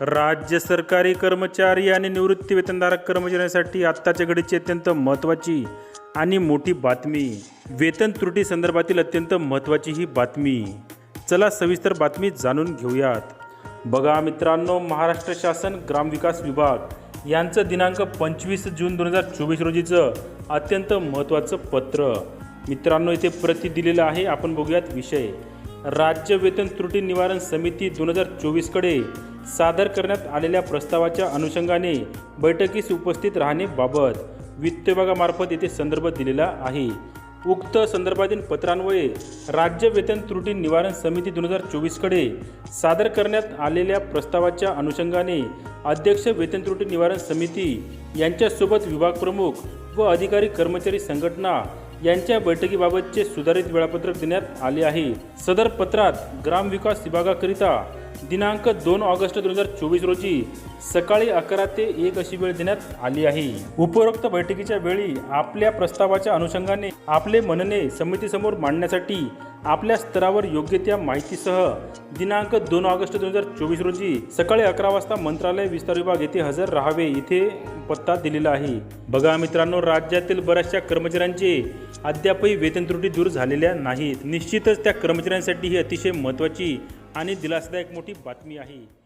राज्य सरकारी कर्मचारी आणि निवृत्ती वेतनधारक कर्मचाऱ्यांसाठी आत्ताच्या घडीची अत्यंत महत्त्वाची आणि मोठी बातमी. वेतन त्रुटी संदर्भातील अत्यंत महत्त्वाची ही बातमी. चला सविस्तर बातमी जाणून घेऊयात. बघा मित्रांनो महाराष्ट्र शासन ग्रामविकास विभाग यांचं दिनांक पंचवीस जून दोन हजार चोवीस रोजीचं अत्यंत महत्त्वाचं पत्र. मित्रांनो इथे प्रति दिलेलं आहे आपण बघूयात विषय. राज्य वेतन त्रुटी निवारण समिती दोन हजार चोवीसकडे सादर करण्यात आलेल्या प्रस्तावाच्या अनुषंगाने बैठकीस उपस्थित राहणेबाबत वित्त विभागामार्फत येथे संदर्भ दिलेला आहे. उक्त संदर्भातील पत्रान्वये राज्य वेतन त्रुटी निवारण समिती दोन हजार चोवीसकडे सादर करण्यात आलेल्या प्रस्तावाच्या अनुषंगाने अध्यक्ष वेतन त्रुटी निवारण समिती यांच्यासोबत विभाग प्रमुख व अधिकारी कर्मचारी संघटना यांच्या बैठकीबाबतचे सुधारित वेळापत्रक देण्यात आले आहे. सदर पत्रात ग्रामविकास विभागाकरिता दिनांक दोन ऑगस्ट दोन हजार चोवीस रोजी सकाळी अकरा ते एक अशी वेळ देण्यात आली आहे. उपरोक्त बैठकीच्या वेळी आपल्या प्रस्तावाच्या अनुषंगाने आपले म्हणणे समितीसमोर मांडण्यासाठी आपल्या स्तरावर योग्य त्या माहितीसह दिनांक दोन ऑगस्ट दोन हजार चोवीस रोजी सकाळी अकरा वाजता मंत्रालय विस्तार विभाग येथे हजर राहावे इथे पत्ता दिलेला आहे. बघा मित्रांनो राज्यातील बऱ्याचशा कर्मचाऱ्यांचे अद्यापही वेतन त्रुटी दूर झालेल्या नाहीत. निश्चितच त्या कर्मचाऱ्यांसाठी ही अतिशय महत्त्वाची आणि दिलासदायक मोठी बातमी आहे.